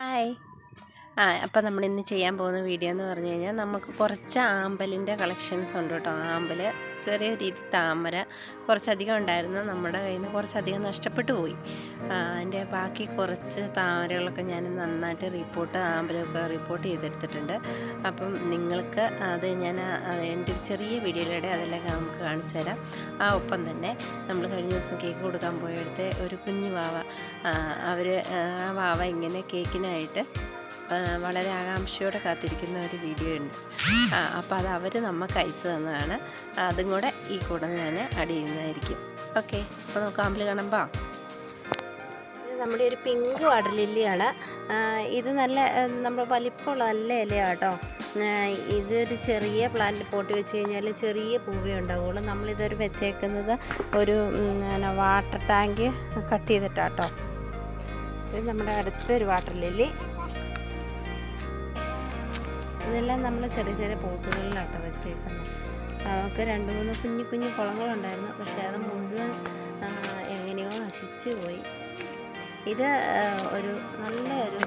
Bye. ആ അപ്പം നമ്മൾ ഇന്ന് ചെയ്യാൻ പോകുന്ന വീഡിയോ എന്ന് പറഞ്ഞു കഴിഞ്ഞാൽ നമുക്ക് കുറച്ച് ആമ്പലിന്റെ കളക്ഷൻസ് ഉണ്ട് കേട്ടോ. ആമ്പൽ ചെറിയ രീതി താമര കുറച്ചധികം ഉണ്ടായിരുന്നു. നമ്മുടെ കയ്യിൽ നിന്ന് കുറച്ചധികം നഷ്ടപ്പെട്ടു പോയി. അതിന്റെ ബാക്കി കുറച്ച് താമരകളൊക്കെ ഞാൻ നന്നായിട്ട് റിപ്പോർട്ട് ആമ്പലൊക്കെ റിപ്പോർട്ട് ചെയ്തെടുത്തിട്ടുണ്ട്. അപ്പം നിങ്ങൾക്ക് അത് ഞാൻ എന്റെ ചെറിയ വീഡിയോയിലൂടെ അതെല്ലാം നമുക്ക് കാണിച്ചു തരാം. ആ ഒപ്പം തന്നെ നമ്മൾ കഴിഞ്ഞ ദിവസം കേക്ക് കൊടുക്കാൻ പോയടുത്ത് ഒരു കുഞ്ഞു വാവ. അവർ ആ വാവ ഇങ്ങനെ കേക്കിനായിട്ട് വളരെ ആകാംക്ഷയോടെ കാത്തിരിക്കുന്ന ഒരു വീഡിയോ ഉണ്ട്. ആ, അപ്പോൾ അത് അവർ നമുക്ക് അയച്ചു തന്നതാണ്. അതും കൂടെ ഈ കൂടെ ഞാൻ ആഡ് ചെയ്യുന്നതായിരിക്കും. ഓക്കെ അപ്പോൾ നമുക്ക് ആമ്പിൾ കാണുമ്പോൾ നമ്മുടെ ഒരു പിങ്ക് വാട്ടർ ലില്ലിയാണ് ഇത് നല്ല നമ്മുടെ വലിപ്പമുള്ള നല്ല ഇലയാണ് കേട്ടോ ഇതൊരു ചെറിയ പ്ലാന്റ് പോട്ട് വെച്ച് കഴിഞ്ഞാൽ ചെറിയ പൂവേ ഉണ്ടാവുള്ളൂ. നമ്മളിതൊരു വെച്ചേക്കുന്നത് ഒരു വാട്ടർ ടാങ്ക് കട്ട് ചെയ്തിട്ടാട്ടോ. ഇത് നമ്മുടെ അടുത്തൊരു വാട്ടർ ലില്ലി ഇതെല്ലാം നമ്മൾ ചെറിയ ചെറിയ പോട്ടുകളിലാട്ടോ വെച്ചേക്കുന്നത് നമുക്ക് രണ്ട് മൂന്ന് കുഞ്ഞു കുഞ്ഞു കുളങ്ങളുണ്ടായിരുന്നു. പക്ഷേ അത് മുഴുവൻ എങ്ങനെയോ നശിച്ചു പോയി. ഇത് ഒരു നല്ല ഒരു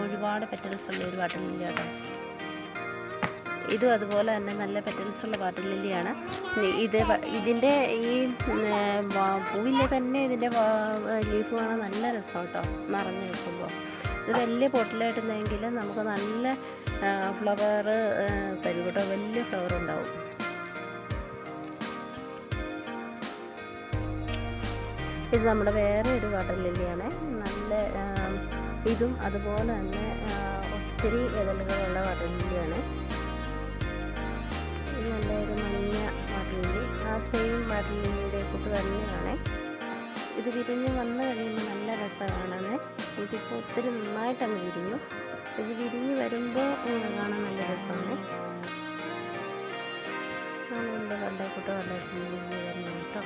ഒരുപാട് പെറ്റൽസ് ഉള്ള ഒരു വാട്ടർ ലില്ലി കേട്ടോ ഇതും അതുപോലെ തന്നെ നല്ല പെറ്റൽസ് ഉള്ള വാട്ടർ ഇത് ഇതിന്റെ ഈ പൂവിലെ തന്നെ ഇതിന്റെ ലീഫ് കാണാൻ നല്ല രസം കേട്ടോ നിറഞ്ഞു നിൽക്കുമ്പോൾ ഇത് വലിയ പൊട്ടിലായിട്ടുണ്ടെങ്കിൽ നമുക്ക് നല്ല ഫ്ലവർ തരും കേട്ടോ. വലിയ ഫ്ലവർ ഉണ്ടാവും. ഇത് നമ്മുടെ വേറെ ഒരു വാട്ടർ ലില്ലിയാണ് നല്ല ഇതും അതുപോലെ തന്നെ ഒത്തിരി ഇതളുകളുള്ള വാട്ടർ ലില്ലിയാണ് ഇത് നല്ലൊരു മഞ്ഞ വാട്ടർ ലില്ലി ആ സെയിം വാട്ടർ ലില്ലിയുടെ കൂട്ട് തന്നെയാണ്. ഇത് വിരിഞ്ഞ് വന്നു കഴിയുമ്പോൾ നല്ല രസമാണ്. ഇതിപ്പോൾ ഒത്തിരി നന്നായിട്ടങ്ങ് വിരിഞ്ഞു. ഇത് വിരിഞ്ഞ് വരുമ്പോൾ കാണാൻ നല്ല രസമാണ്. ഞാനെന്റെ കണ്ടേക്കൂട്ട് വരുന്നത് കേട്ടോ.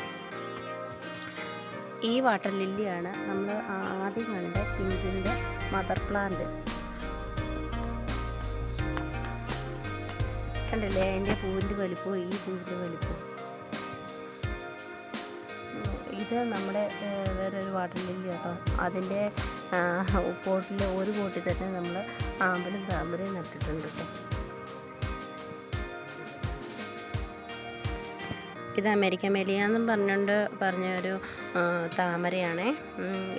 ഈ വാട്ടർ ലില്ലിയാണ് നമ്മൾ ആദ്യം കണ്ട പിങ്കിന്റെ മദർ പ്ലാന്റ് കണ്ടില്ലേ? അതിന്റെ പൂവിന്റെ വലിപ്പവും ഈ പൂവിന്റെ വലിപ്പവും ഉം, ഇത് നമ്മുടെ വേറൊരു വാട്ടർ ലില്ലി കേട്ടോ അതിന്റെ പോട്ടിൽ ഒരു പോട്ടിൽ തന്നെ നമ്മൾ ആമ്പലും താമരയും നട്ടിട്ടുണ്ട് കേട്ടോ ഇത് അമേരിക്കൻ മെലിയാന്നും പറഞ്ഞുകൊണ്ട് പറഞ്ഞ ഒരു താമരയാണേ.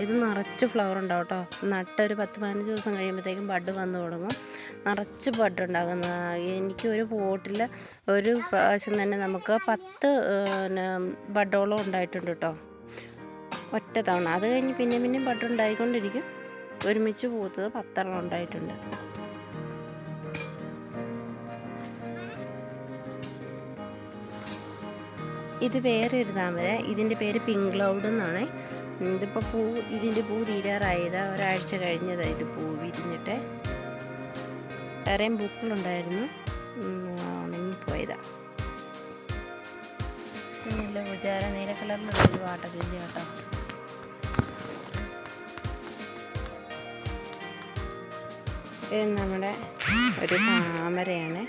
ഇത് നിറച്ച് ഫ്ലവർ ഉണ്ടാവും കേട്ടോ നട്ടൊരു പത്ത് പതിനഞ്ച് ദിവസം കഴിയുമ്പോഴത്തേക്കും ബഡ് വന്നു തുടങ്ങും. നിറച്ച് ബഡ് ഉണ്ടാകുന്ന എനിക്ക് ഒരു പോട്ടിൽ ഒരു പ്രാവശ്യം തന്നെ നമുക്ക് പത്ത് ബഡോളം ഉണ്ടായിട്ടുണ്ട് കേട്ടോ ഒറ്റ തവണ. അത് കഴിഞ്ഞ് പിന്നെ പിന്നെ ബഡ് ഉണ്ടായിക്കൊണ്ടിരിക്കും. ഒരുമിച്ച് പൂത്തത് പത്തെണ്ണം ഉണ്ടായിട്ടുണ്ട്. ഇത് വേറെ ഒരു താമര. ഇതിന്റെ പേര് പിങ്ക് ക്ലൗഡ് എന്നാണ്. ഇതിപ്പോൾ പൂ ഇതിന്റെ പൂ തീരാറായത്. ഒരാഴ്ച കഴിഞ്ഞതാണ് ഇത് പൂ വിരിഞ്ഞിട്ട്. വേറെയും പൂക്കളുണ്ടായിരുന്നു. ഇത് നല്ല പൂജാര നീല കളറിലുള്ള ഒരു ലില്ലി കേട്ടോ. ഇത് നമ്മുടെ ഒരു താമരയാണ്.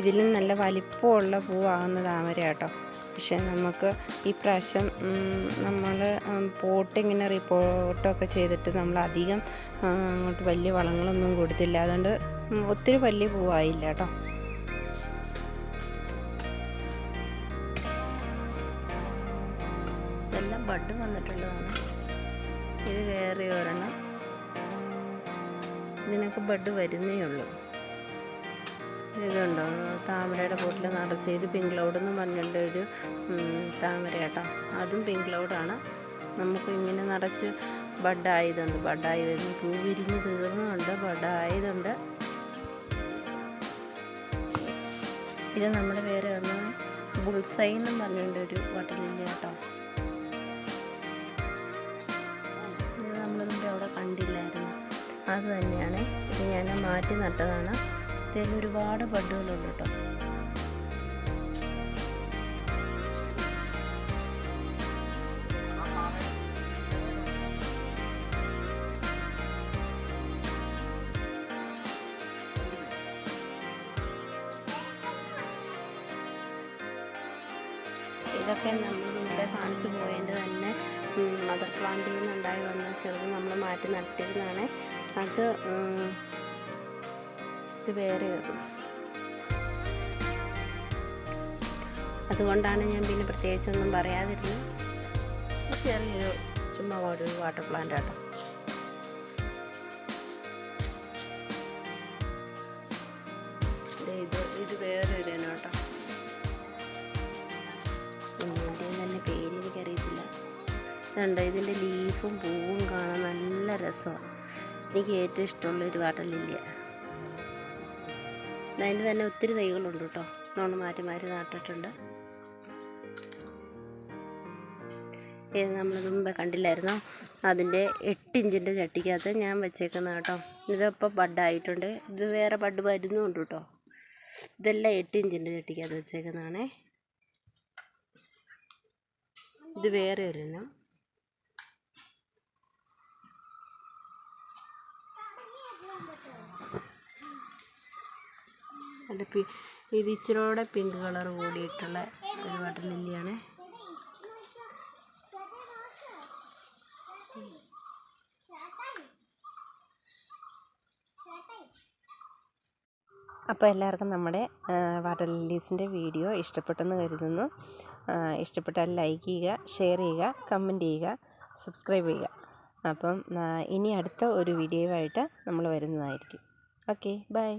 ഇതിലും നല്ല വലിപ്പമുള്ള പൂവാകുന്ന താമര കേട്ടോ പക്ഷെ നമുക്ക് ഈ പ്രാവശ്യം നമ്മൾ പോട്ട് ഇങ്ങനെ റിപ്പോർട്ടൊക്കെ ചെയ്തിട്ട് നമ്മൾ അധികം അങ്ങോട്ട് വലിയ വളങ്ങളൊന്നും കൊടുത്തില്ല. അതുകൊണ്ട് ഒത്തിരി വലിയ പൂവായില്ല കേട്ടോ ഇതെല്ലാം ബഡ് വന്നിട്ടുള്ളതാണ്. ഇത് വേറെ ഒരെണ്ണം. ഇതിനൊക്കെ ബഡ് വരുന്നേ ഉള്ളൂ. ഇതുണ്ടോ താമരയുടെ ബോട്ടിൽ നിറച്ച് ഇത് പിങ്ക് ക്ലൗഡ് എന്ന് പറഞ്ഞിട്ട് ഒരു താമര അതും പിങ്ക് ക്ലൗഡാണ് നമുക്ക് ഇങ്ങനെ നിറച്ച് ബഡായതുണ്ട് ബഡായി വരുന്നു. പൂ വിരിഞ്ഞ് തീർന്നുണ്ട് ബഡായതുണ്ട് ഇത് നമ്മുടെ വേറെ ഒന്ന് ബുൾസൈ എന്നും പറഞ്ഞിട്ടുണ്ട് ഒരു വട്ടലില്ല കേട്ടോ. അത് തന്നെയാണ്. ഇത് ഞാൻ മാറ്റി നട്ടതാണ്. ഇതിൽ ഒരുപാട് ബഡുകളുണ്ട് കേട്ടോ. ഇതൊക്കെ നമ്മൾ ഇവിടെ കാണിച്ചു പോയതിന്റെ തന്നെ മദർ പ്ലാന്റിൽ നിന്ന് ഉണ്ടായി വന്ന ചെറുത് നമ്മൾ മാറ്റി നട്ടിരുന്നതാണ്. അത് ഇത് വേറെ അതുകൊണ്ടാണ് ഞാൻ പിന്നെ പ്രത്യേകിച്ചൊന്നും പറയാതിരുന്നത്. ചെറിയൊരു ചുമ്മാ ഒരു വാട്ടർ പ്ലാന്റ് ആട്ടോ. ഇത് ഇത് വേറൊരു ഇനം കേട്ടോ ഇതിന്റെ തന്നെ പേര് എനിക്കറിയത്തില്ല ഇതുണ്ട് ഇതിന്റെ ലീഫും പൂവും കാണാൻ നല്ല രസമാണ്. എനിക്ക് ഏറ്റവും ഇഷ്ടമുള്ള ഒരു വാട്ടർ ലില്ലിയ അതിന്റെ തന്നെ ഒത്തിരി തൈകളുണ്ട് കേട്ടോ. നമ്മൾ മാറ്റി മാറ്റി നട്ടിട്ടുണ്ട്. ഇത് നമ്മൾ മുമ്പേ കണ്ടില്ലായിരുന്നോ? അതിന്റെ എട്ട് ഇഞ്ചിന്റെ ചട്ടിക്കകത്ത് ഞാൻ വെച്ചേക്കുന്ന കേട്ടോ. ഇതിപ്പോൾ ബഡായിട്ടുണ്ട്. ഇത് വേറെ ബഡ് വരുന്നുണ്ട് കേട്ടോ. ഇതെല്ലാം എട്ട് ഇഞ്ചിന്റെ ചട്ടിക്കകത്ത് വെച്ചേക്കുന്നതാണേ. ഇത് വേറെ ഒരെണ്ണം. അല്ല പി ഇത് ഇച്ചിരിയോടെ പിങ്ക് കളർ കൂടിയിട്ടുള്ള ഒരു വാട്ടർ ലില്ലിയാണ്. അപ്പോൾ എല്ലാവർക്കും നമ്മുടെ വാട്ടർ ലില്ലീസിന്റെ വീഡിയോ ഇഷ്ടപ്പെട്ടെന്ന് കരുതുന്നു. ഇഷ്ടപ്പെട്ടാൽ ലൈക്ക് ചെയ്യുക ഷെയർ ചെയ്യുക കമന്റ് ചെയ്യുക സബ്സ്ക്രൈബ് ചെയ്യുക. അപ്പം ഇനി അടുത്ത ഒരു വീഡിയോ ആയിട്ട് നമ്മൾ വരുന്നതായിരിക്കും. Okay bye